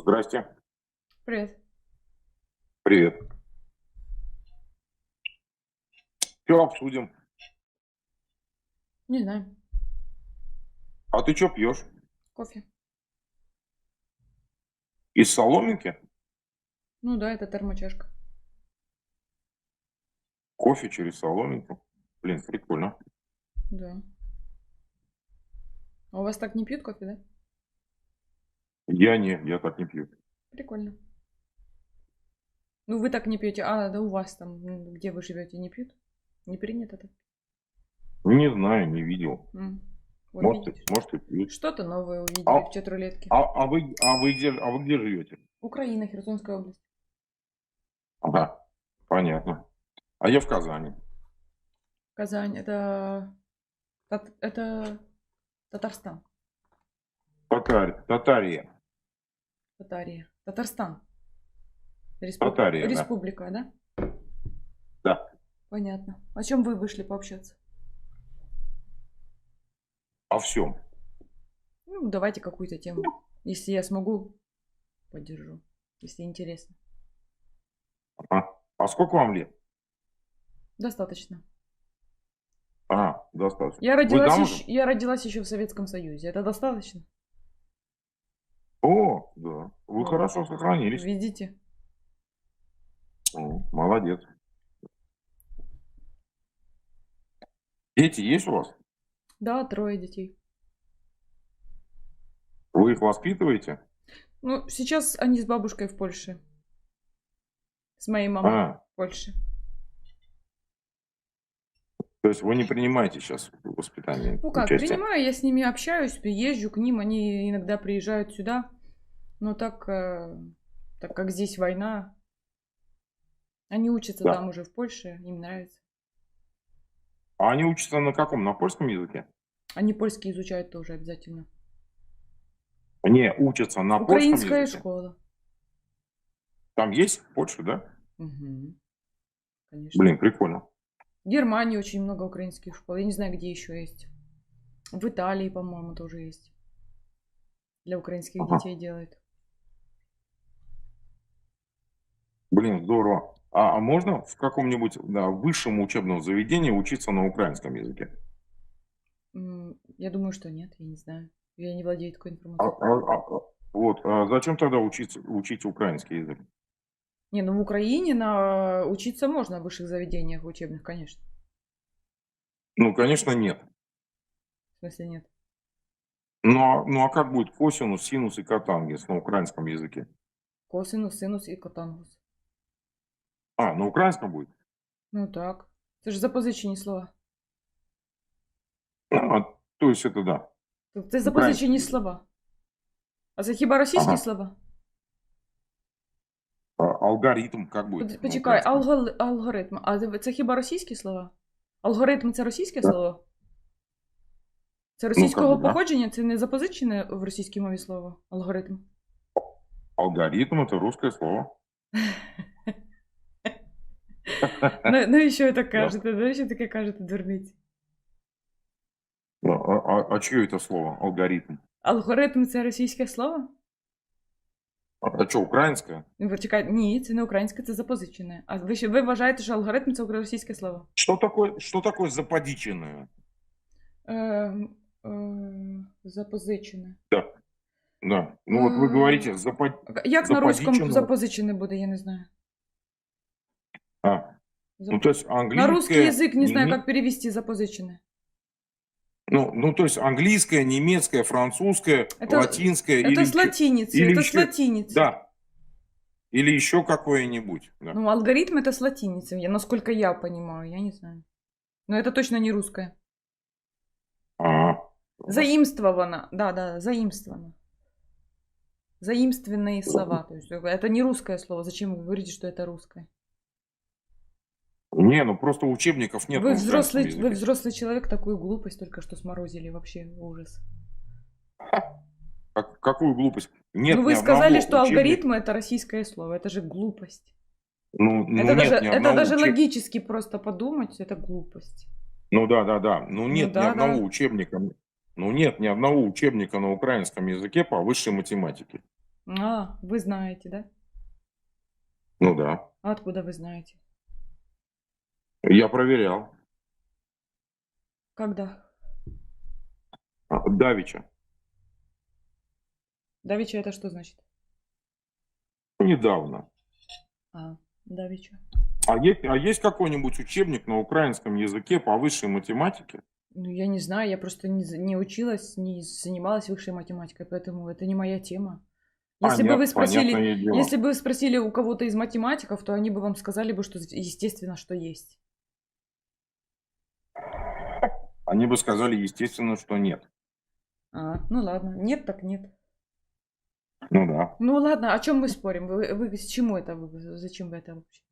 Здрасте. Привет. Привет. Что обсудим? Не знаю. А ты что пьешь? Кофе. Из соломинки? Ну да, это термочашка. Кофе через соломинку? Блин, прикольно. Да. А у вас так не пьют кофе, да? Я не, я так не пью. Прикольно. Ну вы так не пьете, а да у вас там, м, где вы живете, не пьют? Не принято так? Не знаю, не видел. М. Вот Может, видите. может и пьют. Что-то новое увидели А- в чат-рулетке. А, а вы, а вы где, а вы где живете? Украина, Херсонская область. Ага, понятно. А я в Казани. Казань, это... Это Татарстан. Татария. Татария. Татария. Татарстан. Респу- Татария, да. Республика, да? Да. Понятно. О чем вы вышли пообщаться? О всем. Ну, давайте какую-то тему. Если я смогу, поддержу. Если интересно. Ага. А сколько вам лет? Достаточно. А, достаточно. Я родилась, еще, я родилась еще в Советском Союзе. Это достаточно? О, да. Вы хорошо сохранились. Видите? О, молодец. Дети есть у вас? Да, трое детей. Вы их воспитываете? Ну, сейчас они с бабушкой в Польше. С моей мамой А, в Польше. То есть вы не принимаете сейчас в воспитании Ну как, участие? принимаю, я с ними общаюсь, езжу к ним, они иногда приезжают сюда. Но так, э, так как здесь война, они учатся Да. там уже в Польше, им нравится. А они учатся на каком? На польском языке? Они польский изучают тоже обязательно. Не, учатся на польском Украинская языке. школа. Там есть в Польше, да? Мгм. Конечно. Блин, прикольно. В Германии очень много украинских школ. Я не знаю, где еще есть. В Италии, по-моему, тоже есть. Для украинских Ага. детей делают. Блин, здорово. А, а можно в каком-нибудь да, высшем учебном заведении учиться на украинском языке? Я думаю, что нет, я не знаю. Я не владею такой А, информацией. а- а- вот, а зачем тогда учиться, учить украинский язык? Не, ну в Украине на... учиться можно в высших заведениях учебных, конечно. Ну, конечно, нет. В смысле нет. Ну, а- ну а как будет косинус, синус и котангенс на украинском языке? Косинус, синус и котангус. А, на украинском будет? Ну так. Це ж запозичені слова. А, то есть это да. Це запозичені Українські. слова. А це хіба російські Ага. слова? Алгоритм как будет? Почекай, украинском? алгоритм. А це- це хіба російські слова? Алгоритм це російське Да. слово? Це російського как би, да. походження? Це не запозичене в російській мові слово? Алгоритм. Алгоритм это русское слово. На- Навіщо ви так кажете? Навіщо таке кажете, дурниці? Ну, А, а, а чье это слово? Алгоритм. Алгоритм це російське слово? А, что, украинское? Ну, Почекай, ні, це не українське, це запозичене. А ви, ще- ви вважаєте, що алгоритм це російське слово? Что такое, что такое западиченное? Е, е, запозичене. Да. Ну вот вы говорите запад... Як на русском Запозичене. запозичене буде, я не знаю. А, Зап- ну то есть английское... На русский язык не знаю, как перевести запозиченное. Ну, ну, то есть английское, немецкое, французское, Это- латинское Это или... с латиницы, или это с еще- латиницы. Да. Или еще какое-нибудь. Да. Ну, алгоритм это с латиницы, я, насколько я понимаю, я не знаю. Но это точно не русское. А, Заимствовано, да, да, заимствовано. Заимственные слова, то есть это не русское слово. Зачем вы говорите, что это русское? Не, ну просто учебников нет. вы, на взрослый, вы взрослый человек, такую глупость только что сморозили, вообще ужас. Как- какую глупость? Нет ну, вы сказали, что учебника- алгоритм это российское слово, это же глупость. Ну, ну, это нет даже, это даже учеб- логически просто подумать, это глупость. Ну да, да, да. Ну нет да, ни одного да. учебника. Ну нет ни одного учебника на украинском языке по высшей математике. А, вы знаете, да? Ну да. А откуда вы знаете? Я проверял. Когда? А, Давича. Давича это что значит? Недавно. А, Давича. А есть, а есть какой-нибудь учебник на украинском языке по высшей математике? Ну, я не знаю, я просто не, не училась, не занималась высшей математикой, поэтому это не моя тема. Если бы вы Понятно, спросили, если бы вы спросили у кого-то из математиков, то они бы вам сказали бы, что естественно, что есть. Они бы сказали, естественно, что нет. А, ну ладно, нет так нет. Ну да. Ну ладно, о чем мы спорим? Вы, вы с чему это? Вы, зачем вы это вообще?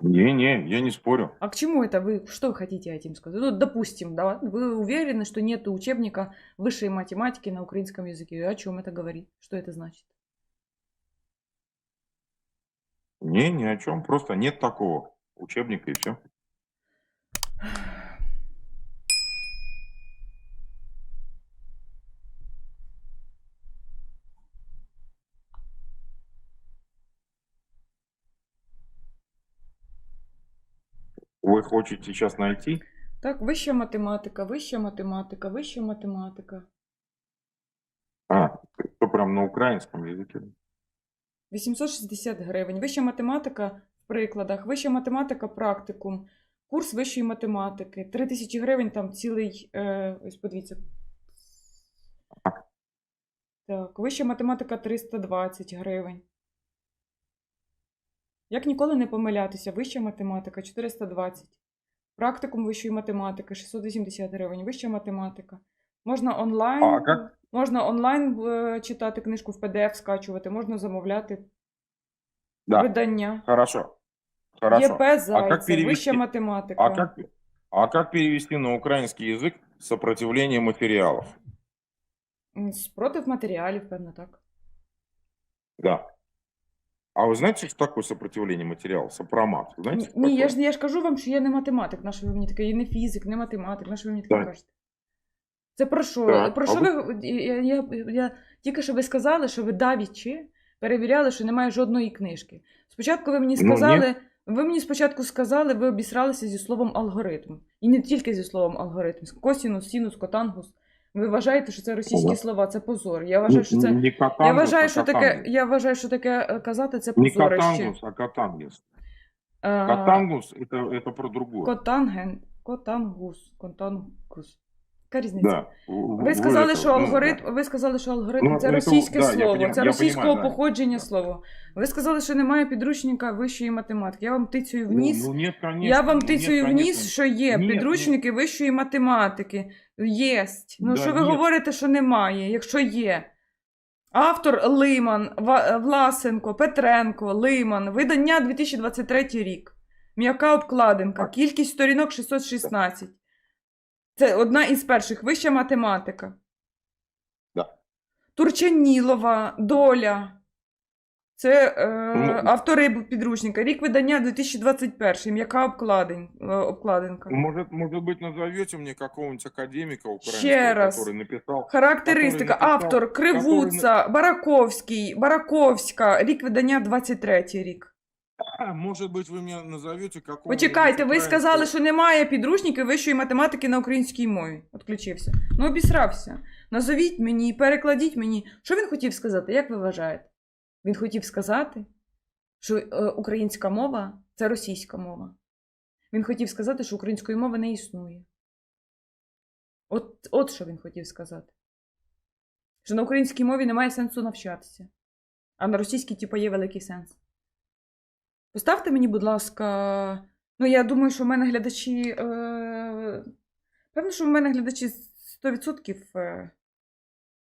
Не-не, я не спорю. А к чему это вы? Что вы хотите этим сказать? Ну, допустим, да, вы уверены, что нет учебника высшей математики на украинском языке. О чем это говорит? Что это значит? Не, ни о чем. Просто нет такого учебника и все. Вы хотите сейчас найти? Так, вища математика, вища математика, вища математика. А, то прям на украинском языке. 860 гривень. Вища математика в прикладах, вища математика практикум, курс вищої математики. 3000 гривень там цілий. Е, ось подивіться. Так, вища математика 320 гривень. Як ніколи не помилятися, вища математика 420. Практикум вищої математики 680 гривень. Вища математика. Можна онлайн. А Можна онлайн е, читати книжку в PDF, скачувати, можна замовляти Да, видання. хорошо. Хорошо. ЄП Зайця, вища математика. А как, а как перевести на украинский язык сопротивление материалов? М, Спротив матеріалів, певно, так. Да. А вы знаете, что такое сопротивление материалов? Сопромат. Знаете, Ні, что ні, я ж, я ж кажу вам, що я не математик, на що ви мені таке, я не фізик, не математик, на що ви мені таке Так. кажете? Це про що? Так, Про а що ви- ви. Я, я, я, тільки що ви сказали, що ви давічі перевіряли, що немає жодної книжки. Спочатку ви мені Ну, сказали, ви мені спочатку сказали, ви обісралися зі словом алгоритм. І не тільки зі словом алгоритм. Косінус, синус, котангус. Ви вважаєте, що це російські слова, це позор. Я вважаю, що це. Я вважаю, що таке, я вважаю, що таке казати це позорище. катангус, а катангус. Катангус это про другу. Котанген, котангус, котангус. Яка різниця? Да. Ви сказали, що ну, алгоритм, ви сказали, що алгоритм Ну, це ну, російське да, слово, понімаю, це я російського понімаю, да. походження Да. слово. Ви сказали, що немає підручника вищої математики. Я вам тицюю Ну, вніс. ну, нет, конечно. Я вам ну, тицюю нет, вніс, що є Ні, підручники вищої математики. Єсть. Ну Да, що ви ні. говорите, що немає, якщо є? Автор Лиман, Власенко, Петренко, Лиман, видання 2023 рік. М'яка обкладинка, кількість сторінок 616. Це одна із перших вища математика. Да. Турчанілова, Доля. Це е, Ну, автори підручника. Рік видання 2021. М'яка обкладин, е, обкладинка. Может, может быть, назовете мне какого-нибудь академика украинского, Ще раз. который написал... Характеристика. Который написав- Автор Кривуца, Бараковський, Бараковська. Рік видання 23 рік. А, Может быть, вы мне назовете какого Почекайте, ви сказали, що немає підручників вищої математики на українській мові. Отключився. Ну, обісрався. Назовіть мені, перекладіть мені. Що він хотів сказати? Як ви вважаєте? Він хотів сказати, що е, українська мова це російська мова. Він хотів сказати, що української мови не існує. От, от що він хотів сказати. Що на українській мові немає сенсу навчатися, а на російській, типу, є великий сенс. Поставте мені, будь ласка. Ну, я думаю, що в мене глядачі. Е... Певно, що в мене глядачі 100% е...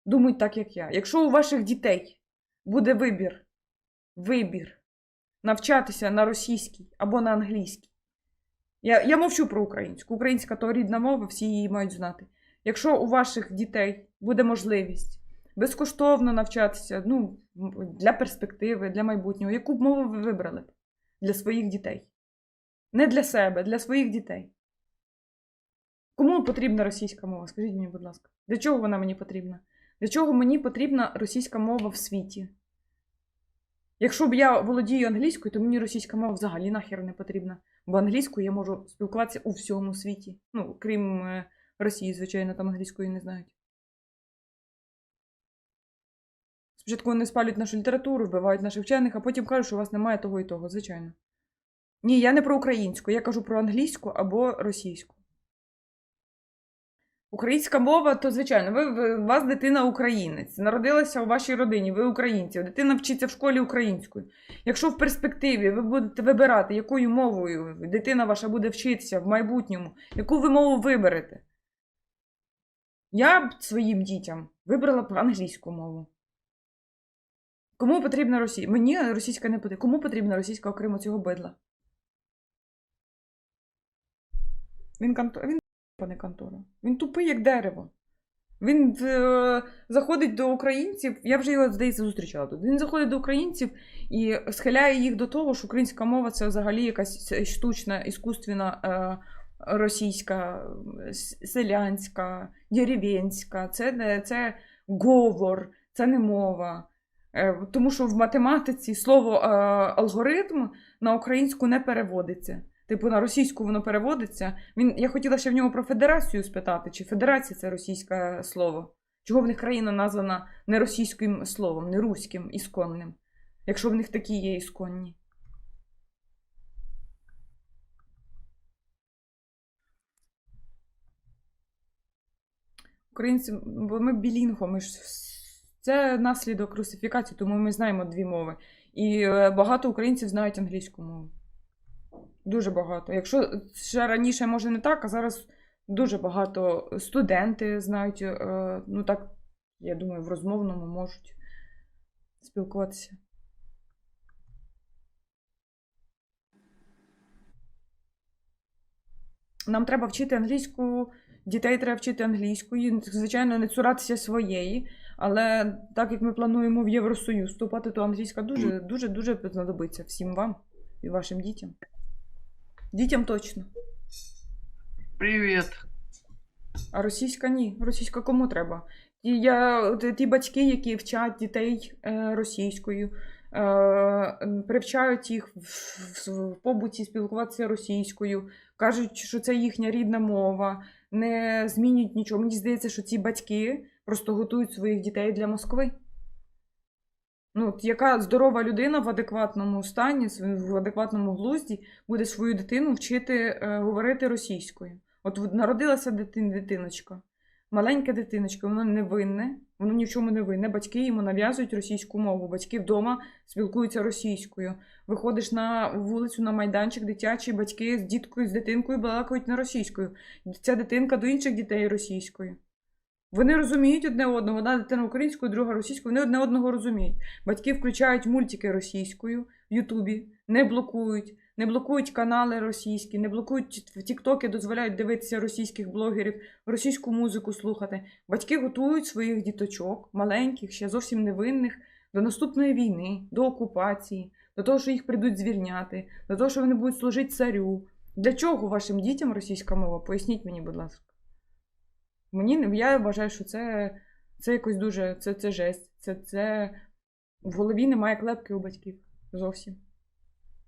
думають так, як я. Якщо у ваших дітей буде вибір, вибір навчатися на російській або на англійській. Я, я мовчу про українську. Українська то рідна мова, всі її мають знати. Якщо у ваших дітей буде можливість безкоштовно навчатися, ну, для перспективи, для майбутнього, яку б мову ви вибрали б для своїх дітей? Не для себе, для своїх дітей. Кому потрібна російська мова? Скажіть мені, будь ласка, для чого вона мені потрібна? Для чого мені потрібна російська мова в світі? Якщо б я володію англійською, то мені російська мова взагалі нахер не потрібна. Бо англійською я можу спілкуватися у всьому світі. Ну, крім е, Росії, звичайно, там англійської не знають. Спочатку вони спалюють нашу літературу, вбивають наших вчених, а потім кажуть, що у вас немає того і того, звичайно. Ні, я не про українську, я кажу про англійську або російську. Українська мова, то звичайно, ви, ви у вас дитина українець, народилася у вашій родині, ви українці, дитина вчиться в школі українською. Якщо в перспективі ви будете вибирати, якою мовою дитина ваша буде вчитися в майбутньому, яку ви мову виберете, я б своїм дітям вибрала б англійську мову. Кому потрібна Росія? Мені російська не потрібна. Кому потрібна російська окремо цього бидла? Він канто... Він пане контора. Він тупий, як дерево. Він е, заходить до українців. Я вже його, здається, зустрічала тут. Він заходить до українців і схиляє їх до того, що українська мова це взагалі якась штучна, іскусственна е, російська, селянська, деревенська. Це, не- це говор, це не мова. Е, Тому що в математиці слово е, алгоритм на українську не переводиться. Типу, на російську воно переводиться. Він, я хотіла ще в нього про федерацію спитати, чи федерація це російське слово? Чого в них країна названа не російським словом, не руським, ісконним, якщо в них такі є ісконні? Українці, бо ми білінго, ми ж це наслідок русифікації, тому ми знаємо дві мови. І е, багато українців знають англійську мову. Дуже багато. Якщо ще раніше може не так, а зараз дуже багато студенти знають, е, ну так, я думаю, в розмовному можуть спілкуватися. Нам треба вчити англійську, дітей треба вчити англійською, звичайно, не цуратися своєї, але так як ми плануємо в Євросоюз вступати, то англійська дуже, дуже, дуже знадобиться всім вам і вашим дітям. Дітям точно. Привет. А російська ні. Російська кому треба? І я, ті батьки, які вчать дітей е, російською, е, привчають їх в побуті спілкуватися російською, кажуть, що це їхня рідна мова, не змінюють нічого. Мені здається, що ці батьки просто готують своїх дітей для Москви. Ну, от яка здорова людина в адекватному стані, в адекватному глузді буде свою дитину вчити е, говорити російською? От народилася дитин, дитиночка, маленька дитиночка, воно невинне, воно ні в чому не винне. Батьки йому нав'язують російську мову. Батьки вдома спілкуються російською. Виходиш на вулицю на майданчик дитячий, батьки з діткою, з дитинкою балакають на російською. Ця дитинка до інших дітей російською. Вони розуміють одне одного, одна дитина українською, друга російською, вони одне одного розуміють. Батьки включають мультики російською в Ютубі, не блокують, не блокують канали російські, не блокують в Тіктокі, дозволяють дивитися російських блогерів, російську музику слухати. Батьки готують своїх діточок, маленьких, ще зовсім невинних, до наступної війни, до окупації, до того, що їх прийдуть звільняти, до того, що вони будуть служити царю. Для чого вашим дітям російська мова? Поясніть мені, будь ласка. Мені не- я вважаю, що це, це якось дуже це, це жесть. Це, це в голові немає клепки у батьків зовсім.